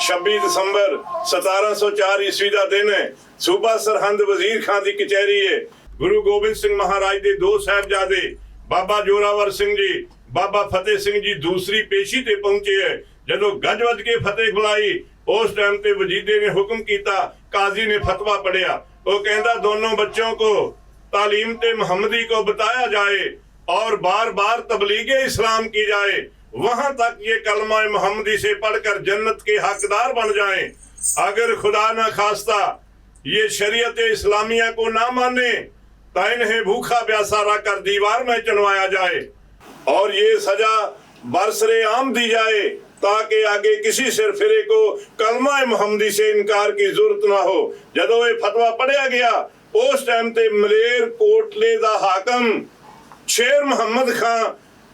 26 ਦਸੰਬਰ 1704 ਈਸਵੀ ਦਾ ਦਿਨ ਹੈ ਸੂਬਾ ਸਰਹੰਦ ਵਜ਼ੀਰ ਖਾਂ ਦੀ ਕਚਹਿਰੀ ਹੈ ਗੁਰੂ ਗੋਬਿੰਦ ਸਿੰਘ ਮਹਾਰਾਜ ਦੇ ਦੋ ਸਾਹਿਬਜ਼ਾਦੇ ਬਾਬਾ ਜੋਰਾਵਰ ਸਿੰਘ ਜੀ ਬਾਬਾ ਫਤਿਹ ਸਿੰਘ ਜੀ ਦੂਸਰੀ ਪੇਸ਼ੀ ਤੇ ਪਹੁੰਚੇ ਹੈ ਜਦੋਂ ਗੱਜ ਵੱਜ ਕੇ ਫਤਿਹ ਬੁਲਾਈ ਉਸ ਟਾਈਮ ਤੇ ਵਜੀਦੇ ਨੇ ਹੁਕਮ ਕੀਤਾ ਕਾਜ਼ੀ ਨੇ ਫਤਵਾ ਪੜਿਆ ਉਹ ਕਹਿੰਦਾ ਦੋਨੋं बच्चों को तालीम ते मोहम्मदी को बताया जाए और बार बार तबलीग इस्लाम की जाए वहाँ तक ये कलमा मोहम्मदी से पढ़कर जन्नत के हकदार बन जाएँ। अगर खुदा न खास्ता, ये शरीयत इस्लामिया को ना माने तो इन्हें भूखा प्यासारा कर दीवार में चलवाया जाए और ये सजा बरसरे आम दी जाए, ताकि आगे किसी सिरफिरे को कलमा मोहम्मदी से इनकार की ज़रूरत ना हो। जदों ये फतवा पढ़िया गया, उस टाइम ते मलेर कोटले दा हाकम शेर मोहम्मद खान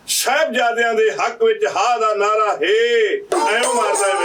ਸਾਹਿਬਜ਼ਾਦਿਆਂ ਦੇ ਹੱਕ ਵਿੱਚ ਹਾ ਦਾ ਨਾਰਾ ਹੈ। ਐਵੇਂ ਮਾਰਦਾ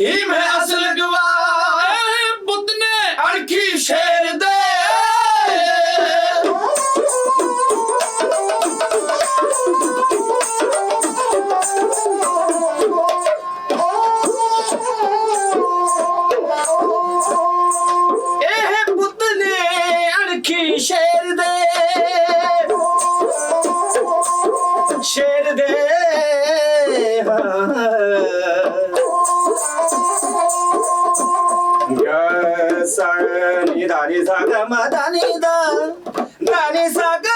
हिम है असल गवाह बुद्ध ने अड़खी शेर दे। शेर दे। शेर दे। सण निधानी साग मधानी दा दानी साग